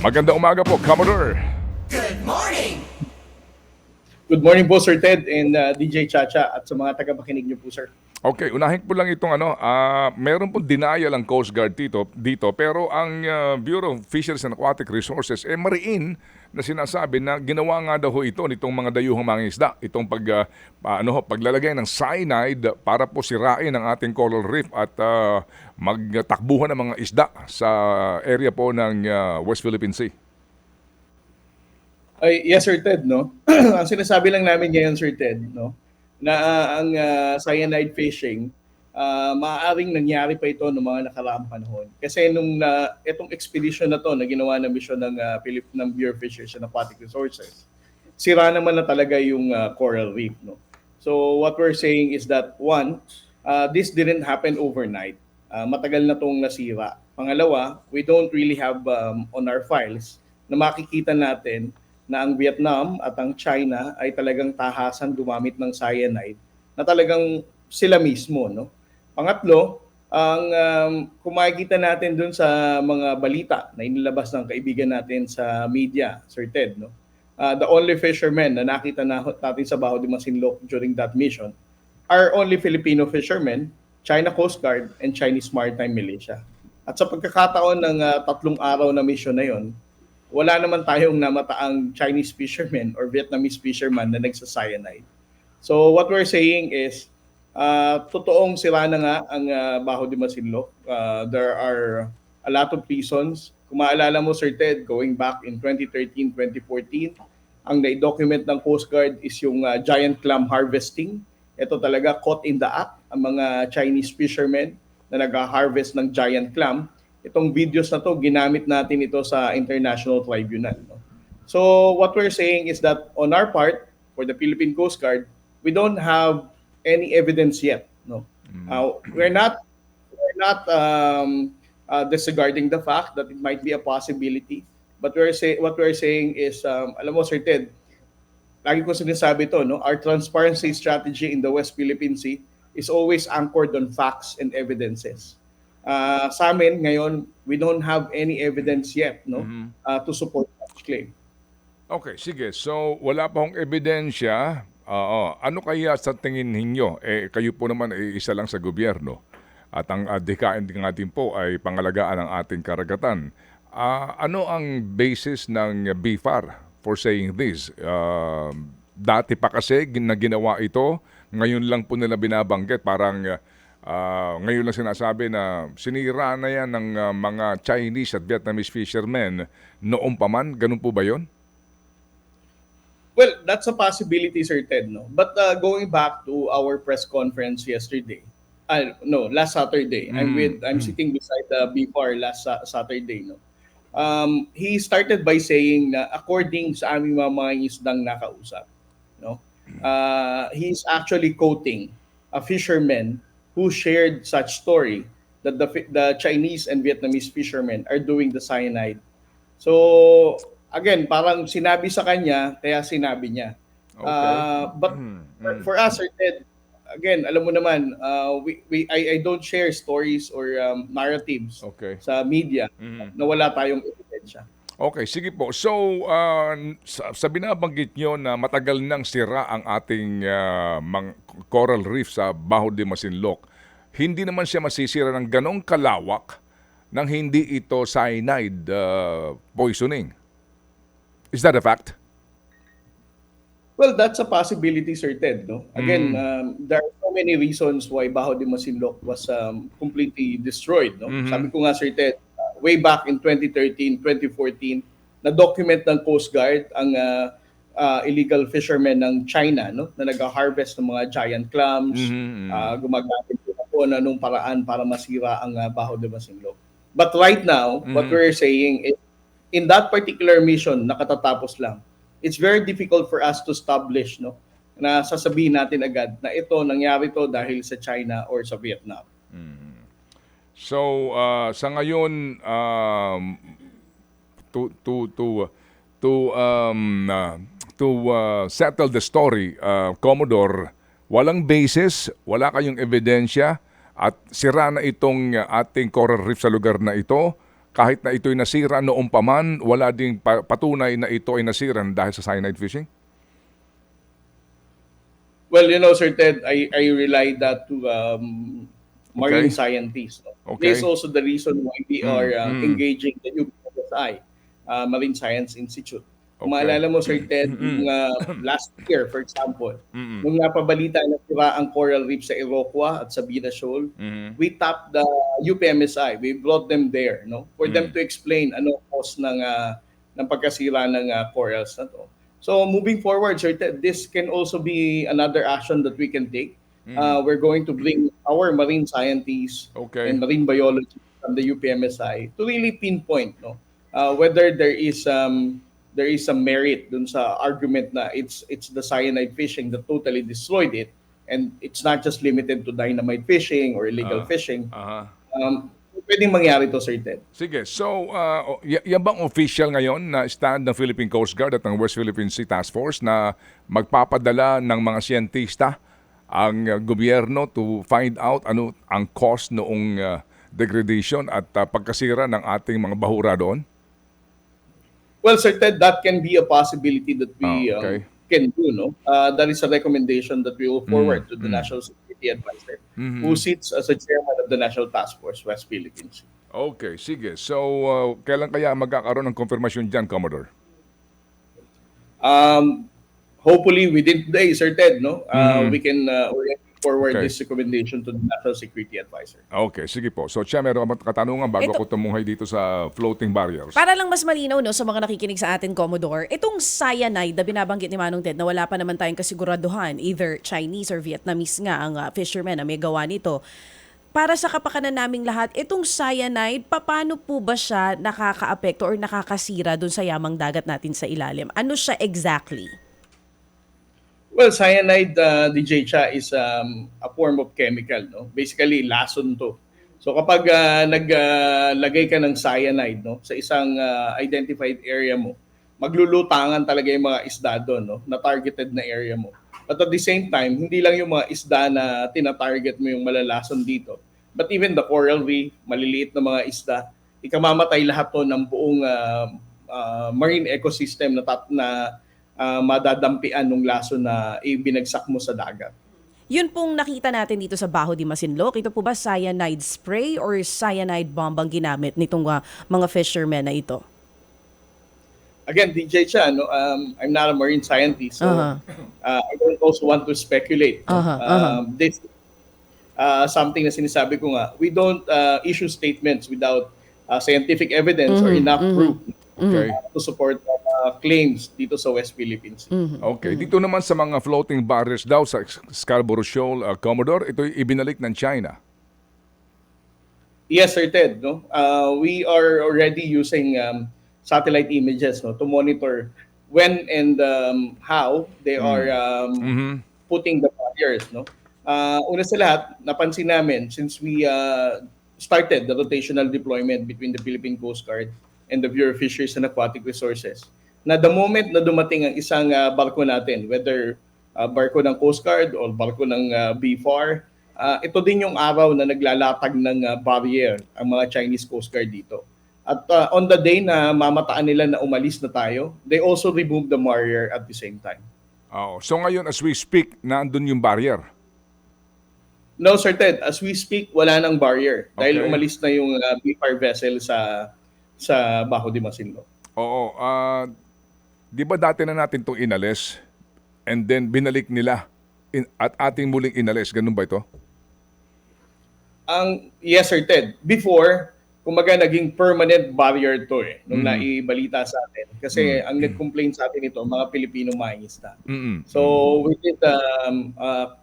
Maganda umaga po, Commodore. Good morning po Sir Ted and uh, DJ Chacha at sa mga tagapakinig niyo po sir. Okay, unahin po lang itong ano, ah meron pong denial ang Coast Guard dito, dito pero ang ah, Bureau of Fisheries and Aquatic Resources eh mariin na sinasabi na ginawa nga daw ho ito nitong mga dayuhang mga isda, itong pag ah, ano ho, paglalagay ng cyanide para po sirain ang ating coral reef at ah, magtakbuhan ng mga isda sa area po ng ah, West Philippine Sea. Ay, yes Sir Ted, no? ang sinasabi lang namin ngayon Sir Ted, no? Na uh, ang uh, cyanide fishing uh, maaaring nangyari pa ito noong mga nakaraang panahon. Kasi nung na itong expedition na to na ginawa ng mission ng uh, Philip ng Bureau of Fisheries and Aquatic Resources, sira naman na talaga yung uh, coral reef, no? So what we're saying is that one, uh, this didn't happen overnight. Uh, matagal na tong nasira. Pangalawa, we don't really have um, on our files na makikita natin na ang Vietnam at ang China ay talagang tahasan gumamit ng cyanide na talagang sila mismo, no? Pangatlo, ang um, kung makikita natin dun sa mga balita na inilabas ng kaibigan natin sa media, Sir Ted, no? Uh, the only fishermen na nakita na natin sa Baho de Masinloc during that mission are only Filipino fishermen, China Coast Guard, and Chinese Maritime Militia. At sa pagkakataon ng uh, tatlong araw na mission na yon, wala naman tayong namataang Chinese fishermen or Vietnamese fisherman na nagsa-cyanide. So what we're saying is, uh, totoong sila na nga ang uh, Baho de Masinloc. Uh, there are a lot of reasons. Kung maalala mo, Sir Ted, going back in 2013, 2014, ang na-document ng Coast Guard is yung uh, giant clam harvesting. Ito talaga caught in the act, ang mga Chinese fishermen na nag-harvest ng giant clam itong videos na to ginamit natin ito sa international tribunal no? so what we're saying is that on our part for the Philippine Coast Guard we don't have any evidence yet no uh, we're not we're not um, uh, disregarding the fact that it might be a possibility but we're say what we're saying is um, alam mo Sir Ted lagi ko sinasabi to no our transparency strategy in the West Philippine Sea is always anchored on facts and evidences uh, sa amin ngayon, we don't have any evidence yet no uh, to support that claim. Okay, sige. So, wala pa hong ebidensya. Oo. Ano kaya sa tingin ninyo? Eh, kayo po naman ay isa lang sa gobyerno. At ang adhikain din natin po ay pangalagaan ng ating karagatan. Ah, ano ang basis ng BFAR for saying this? Ah, dati pa kasi na ito, ngayon lang po nila binabanggit. Parang ah, ngayon lang sinasabi na sinira na yan ng ah, mga Chinese at Vietnamese fishermen noong pa man. Ganun po ba yon? Well, that's a possibility, Sir Ted. No? But uh, going back to our press conference yesterday, uh, no, last Saturday, I'm Mm, with, I'm sitting beside the BFAR last sa- Saturday. No? Um, he started by saying na according sa aming mga isdang nakausap, no? Uh, he's actually quoting a fisherman who shared such story that the the Chinese and Vietnamese fishermen are doing the cyanide. So again, parang sinabi sa kanya, kaya sinabi niya. Okay. Uh, but Mm, for, us, Sir Ted, again, alam mo naman, uh, we, we, I, I don't share stories or um, narratives Okay. sa media Mhm. na wala tayong ebidensya. Okay, sige po. So, ah, sa, sa binabanggit nyo na matagal nang sira ang ating ah, mang- coral reef sa Baho de Masinloc, hindi naman siya masisira ng ganong kalawak nang hindi ito cyanide ah, poisoning. Is that a fact? Well, that's a possibility, Sir Ted. No? Again, Mm. um, there are so many reasons why Baho de Masinloc was um, completely destroyed. No? Mhm. Sabi ko nga, Sir Ted, uh, way back in 2013, 2014, na-document ng Coast Guard ang uh, uh, illegal fishermen ng China no? na nag-harvest ng mga giant clams, Mhm, mhm. uh, gumagamit po na nung paraan para masira ang uh, Baho de Masinloc. But right now, what Mhm. we're saying is, in that particular mission, nakatatapos lang, it's very difficult for us to establish no na sasabihin natin agad na ito nangyari to dahil sa China or sa Vietnam. So, ah, sa ngayon, um, to, to, to, to, um, ah, to ah, settle the story, ah, Commodore, walang basis, wala kayong ebidensya, at sira na itong ating coral reef sa lugar na ito, kahit na ito'y nasira noong paman, wala ding pa- patunay na ito ay nasira dahil sa cyanide fishing? Well, you know, Sir Ted, I, I rely that to um, marine Okay. scientists. no? Okay. This is also the reason why we Mm, are uh, mm. engaging the UPSI, uh, Marine Science Institute. Okay. maalala mo, Sir Ted, yung, uh, last year, for example, Mm-mm. nung napabalita na sira ang coral reef sa Iroquois at sa Bida Shoal, Mhm. we tapped the UPMSI. We brought them there, no, for them Mm. to explain ano cause ng uh, ng pagkasira ng uh, corals na to. So moving forward, sir, Ted, this can also be another action that we can take. Uh, we're going to bring our marine scientists Okay. and marine biologists from the UPMSI to really pinpoint, no, uh, whether there is um there is some merit dun sa argument na it's it's the cyanide fishing that totally destroyed it and it's not just limited to dynamite fishing or illegal Ah. fishing Aha. um pwedeng mangyari to Sir Ted Sige, so uh, yan bang official ngayon na stand ng Philippine Coast Guard at ng West Philippine Sea Task Force na magpapadala ng mga siyentista ang uh, gobyerno to find out ano ang cause noong uh, degradation at uh, pagkasira ng ating mga bahura doon? Well Sir Ted that can be a possibility that we Ah, okay. um, can do no uh, that is a recommendation that we will forward to the mm. National Security Advisor Mhm. who sits as a chairman of the National Task Force West Philippines Okay, sige. So, uh, kailan kaya magkakaroon ng confirmation dyan, Commodore? um hopefully within today Sir Ted no uh, Mhm. we can uh, forward Okay. this recommendation to the National Security Advisor Okay, sige po. So, Chia, meron ka katanungan bago Ito- ako tumuhay dito sa floating barriers? Para lang mas malinaw no sa mga nakikinig sa atin Commodore, itong cyanide na binabanggit ni Manong Ted na wala pa naman tayong kasiguraduhan, either Chinese or Vietnamese nga ang uh, fishermen na may gawa nito. Para sa kapakanan naming lahat, itong cyanide, paano po ba siya nakakaapekto or nakakasira dun sa yamang dagat natin sa ilalim? Ano siya exactly? Well, cyanide, uh, DJ Cha, is um, a form of chemical. No? Basically, lason to. So kapag uh, naglagay ka ng cyanide no, sa isang uh, identified area mo, maglulutangan talaga yung mga isda doon no, na targeted na area mo. But at the same time, hindi lang yung mga isda na tina-target mo yung malalason dito. But even the coral reef, maliliit na mga isda, ikamamatay lahat to ng buong uh, uh, marine ecosystem na, na uh, madadampian ng laso na ibinagsak mo sa dagat. Yun pong nakita natin dito sa Baho di Masinloc, ito po ba cyanide spray or cyanide bomb ang ginamit nitong uh, mga fishermen na ito? Again, DJ Cha, no, um, I'm not a marine scientist, so Aha. uh, I don't also want to speculate. Aha, aha. Um, this uh, something na sinasabi ko nga, we don't uh, issue statements without uh, scientific evidence or Mhm, enough mhm. proof Okay. uh, to support uh, claims dito sa West Philippines. Mm. Okay, dito naman sa mga floating barriers daw sa Scarborough Shoal, uh, Commodore, ito ibinalik ng China. Yes, Sir Ted. No, uh, we are already using um, satellite images no, to monitor when and um, how they are um, Mhm. putting the barriers. No, uh, una sa lahat, napansin namin since we uh, started the rotational deployment between the Philippine Coast Guard and the Bureau of Fisheries and Aquatic Resources, na the moment na dumating ang isang uh, barko natin, whether uh, barko ng Coast Guard o barko ng uh, BFAR, uh, ito din yung araw na naglalatag ng uh, barrier ang mga Chinese Coast Guard dito. At uh, on the day na mamataan nila na umalis na tayo, they also remove the barrier at the same time. Oh, so ngayon as we speak, naandun yung barrier. No, Sir Ted. As we speak, wala nang barrier dahil Okay. umalis na yung uh, BFAR vessel sa sa Bajo de Masinloc. Oo, ah, di ba dati na natin itong inalis and then binalik nila in, at ating muling inalis, ganun ba ito? Ang yes, Sir Ted. Before, kumaga naging permanent barrier to eh, nung Mhm. naibalita sa atin. Kasi Mhm. ang nag-complain sa atin ito, mga Pilipino mangingisda. Mm-mm. So, we did um, uh,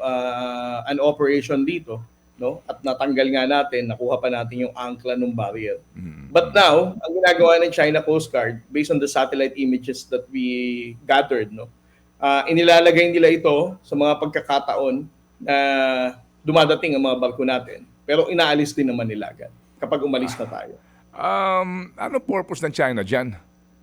uh, an operation dito, no? At natanggal nga natin, nakuha pa natin yung angkla ng barrier. Mm. But now, ang ginagawa ng China Coast Guard, based on the satellite images that we gathered, no, uh, inilalagay nila ito sa mga pagkakataon na dumadating ang mga barko natin. Pero inaalis din naman nila agad kapag umalis na tayo. Um, ano purpose ng China dyan?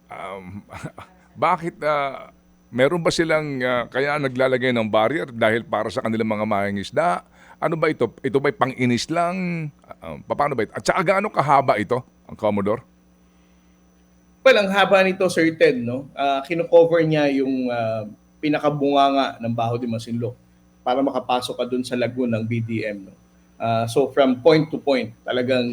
Um, bakit uh, meron ba silang uh, kaya naglalagay ng barrier dahil para sa kanilang mga mangingisda? Ano ba ito? Ito ba'y pang-inis lang? Um, paano ba ito? At saka gaano kahaba ito? ang Commodore? Well, ang haba nito, Ted, no? Uh, kino-cover niya yung uh, pinakabunganga ng Baho de Masinloc para makapasok ka dun sa lagoon ng BDM. No? Uh, so from point to point, talagang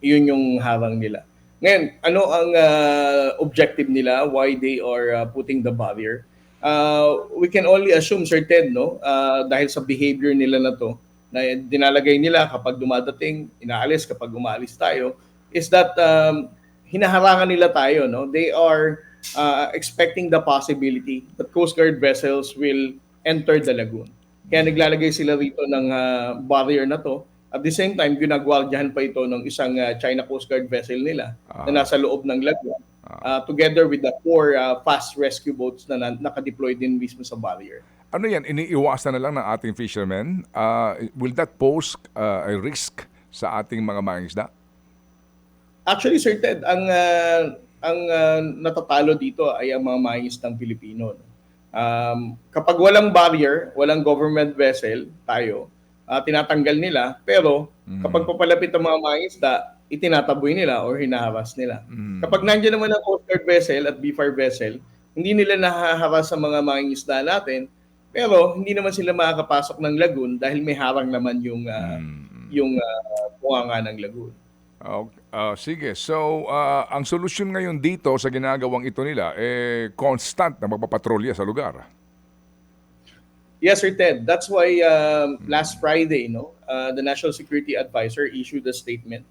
yun yung harang nila. Ngayon, ano ang uh, objective nila? Why they are uh, putting the barrier? Uh, we can only assume, Sir Ted, no? Uh, dahil sa behavior nila na to, na dinalagay nila kapag dumadating, inaalis kapag umaalis tayo, is that um, hinaharangan nila tayo. No? They are uh, expecting the possibility that Coast Guard vessels will enter the lagoon. Kaya naglalagay sila rito ng uh, barrier na to. At the same time, ginagwardyahan pa ito ng isang uh, China Coast Guard vessel nila na nasa loob ng lagoon. Uh, together with the four uh, fast rescue boats na, na nakadeploy din mismo sa barrier. Ano yan, iniiwasan na lang ng ating fishermen? Uh, will that pose uh, a risk sa ating mga mangisda? Actually, Sir Ted, ang uh, ang uh, natatalo dito ay ang mga mangingisdang Pilipino. no? Um, kapag walang barrier, walang government vessel, tayo, uh, tinatanggal nila. Pero kapag papalapit ang mga mangingisda, itinataboy nila or hinaharas nila. Kapag nandiyan naman ang Coast Guard vessel at BFAR vessel, hindi nila nahaharas sa mga mangingisda natin, pero hindi naman sila makakapasok ng lagoon dahil may harang naman yung uh, yung uh, bunganga ng lagoon. Okay. ah, sige, so ah, ang solusyon ngayon dito sa ginagawang ito nila, eh, constant na magpapatrolya sa lugar. Yes, Sir Ted. That's why um, last Friday, no, uh, the National Security Advisor issued a statement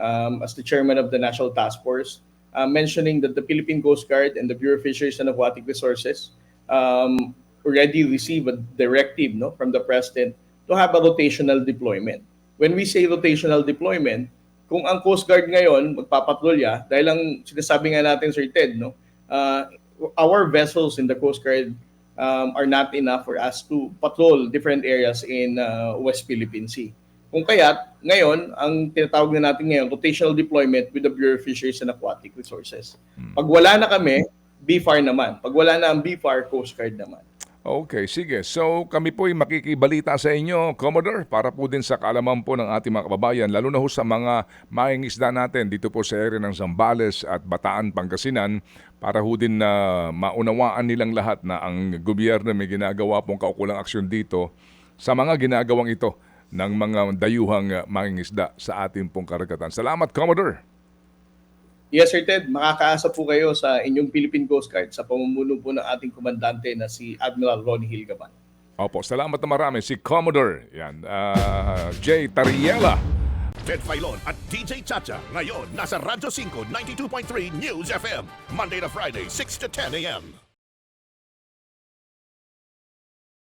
um, as the chairman of the National Task Force, uh, mentioning that the Philippine Coast Guard and the Bureau of Fisheries and Aquatic Resources um, already received a directive no, from the President to have a rotational deployment. When we say rotational deployment, kung ang Coast Guard ngayon magpapatrolya, dahil ang sinasabi nga natin, Sir Ted, no, uh, our vessels in the Coast Guard um, are not enough for us to patrol different areas in uh, West Philippine Sea. Kung kaya't, ngayon, ang tinatawag na natin ngayon, rotational deployment with the Bureau of Fisheries and Aquatic Resources. Pag wala na kami, BFAR naman. Pag wala na ang BFAR, Coast Guard naman. Okay, sige. So kami po ay makikibalita sa inyo, Commodore, para po din sa kaalaman po ng ating mga kababayan, lalo na ho sa mga mangingisda natin dito po sa area ng Zambales at Bataan, Pangasinan, para ho din na maunawaan nilang lahat na ang gobyerno may ginagawa pong kaukulang aksyon dito sa mga ginagawang ito ng mga dayuhang uh, mangingisda sa ating pong karagatan. Salamat, Commodore! Yes, Sir Ted, makakaasa po kayo sa inyong Philippine Coast Guard sa pamumuno po ng ating komandante na si Admiral Ronnie Hilgaman. Opo, salamat na marami. Si Commodore, yan, uh, Jay Tariela. Ted Filon at DJ Chacha. Ngayon, nasa Radyo 5, 92.3 News FM. Monday to Friday, 6 to 10 a.m.